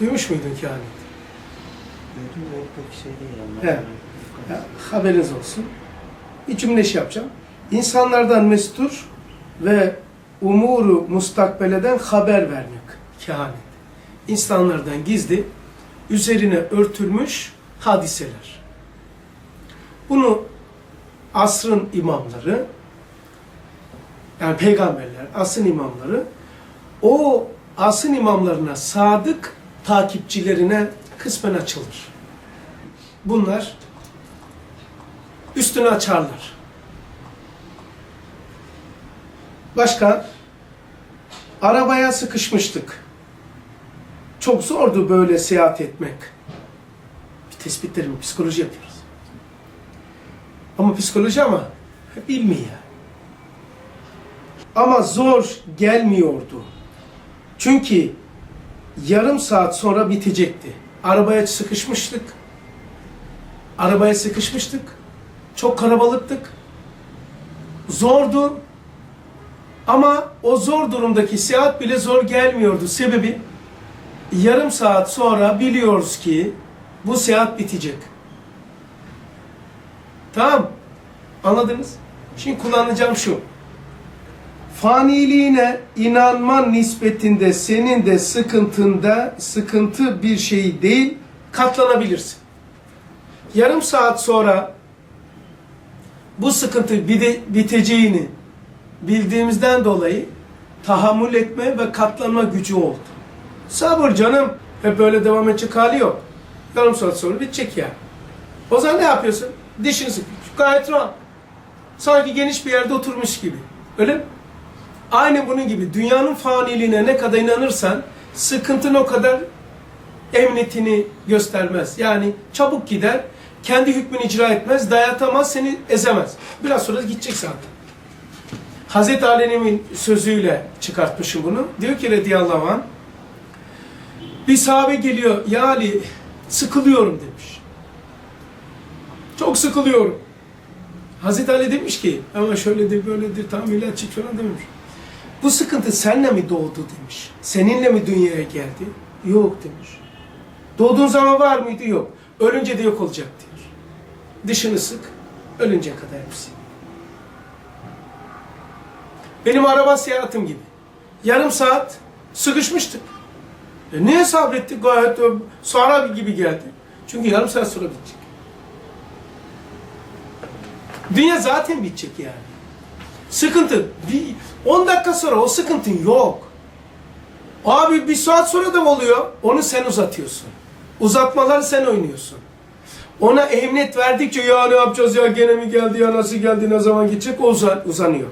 Duymuş muydun kehanet? Duydum da pek şey değil ama. He. Ya, haberiniz olsun. Bir cümle şey yapacağım. İnsanlardan mestur ve umuru mustakbeleden haber vermek. Kehanet. İnsanlardan gizli, üzerine örtülmüş hadiseler. Bunu asrın imamları, yani peygamberler, asrın imamları, o asrın imamlarına sadık takipçilerine kısmen açılır. Bunlar üstünü açarlar. Başka? Arabaya sıkışmıştık. Çok zordu böyle seyahat etmek. Bir tespitlerimi, psikoloji yapıyoruz. Ama psikoloji ama ya. Ama zor gelmiyordu. Çünkü yarım saat sonra bitecekti. Arabaya sıkışmıştık. Arabaya sıkışmıştık. Çok kalabalıktık. Zordu. Ama o zor durumdaki seyahat bile zor gelmiyordu. Sebebi yarım saat sonra biliyoruz ki bu seyahat bitecek. Tamam. Anladınız? Şimdi kullanacağım şu. Faniliğine inanman nispetinde senin de sıkıntında sıkıntı bir şey değil, katlanabilirsin. Yarım saat sonra bu sıkıntı biteceğini bildiğimizden dolayı tahammül etme ve katlanma gücü oldu. Sabır canım. Hep böyle devam edecek hali yok. Yarım saat sonra bitecek ya. O zaman ne yapıyorsun? Dişini sıkıyorsun. Gayet rahat. Sanki geniş bir yerde oturmuş gibi. Öyle mi? Aynı bunun gibi dünyanın faniliğine ne kadar inanırsan sıkıntın o kadar emniyetini göstermez. Yani çabuk gider, kendi hükmünü icra etmez, dayatamaz, seni ezemez. Biraz sonra gidecek zaten. Hazreti Ali'nin sözüyle çıkartmışım bunu. Diyor ki radıyallahu anh, bir sahabe geliyor, ya Ali sıkılıyorum demiş. Çok sıkılıyorum. Hazreti Ali demiş ki, ama şöyledir böyledir, tam ilaç iç falan demiş. Bu sıkıntı seninle mi doğdu demiş. Seninle mi dünyaya geldi? Yok demiş. Doğduğun zaman var mıydı? Yok. Ölünce de yok olacak diyor. Dışını sık, ölünce kadar hepsi. Benim araba seyahatim gibi. Yarım saat sıkışmıştık. E niye sabrettik? Gayet sonra gibi geldi. Çünkü yarım saat sonra bitecek. Dünya zaten bitecek yani. Sıkıntı, bir 10 dakika sonra o sıkıntın yok. Abi bir saat sonra da oluyor, onu sen uzatıyorsun. Uzatmaları sen oynuyorsun. Ona emniyet verdikçe ya ne yapacağız ya gene mi geldi ya nasıl geldi ne zaman gidecek o uzan, uzanıyor.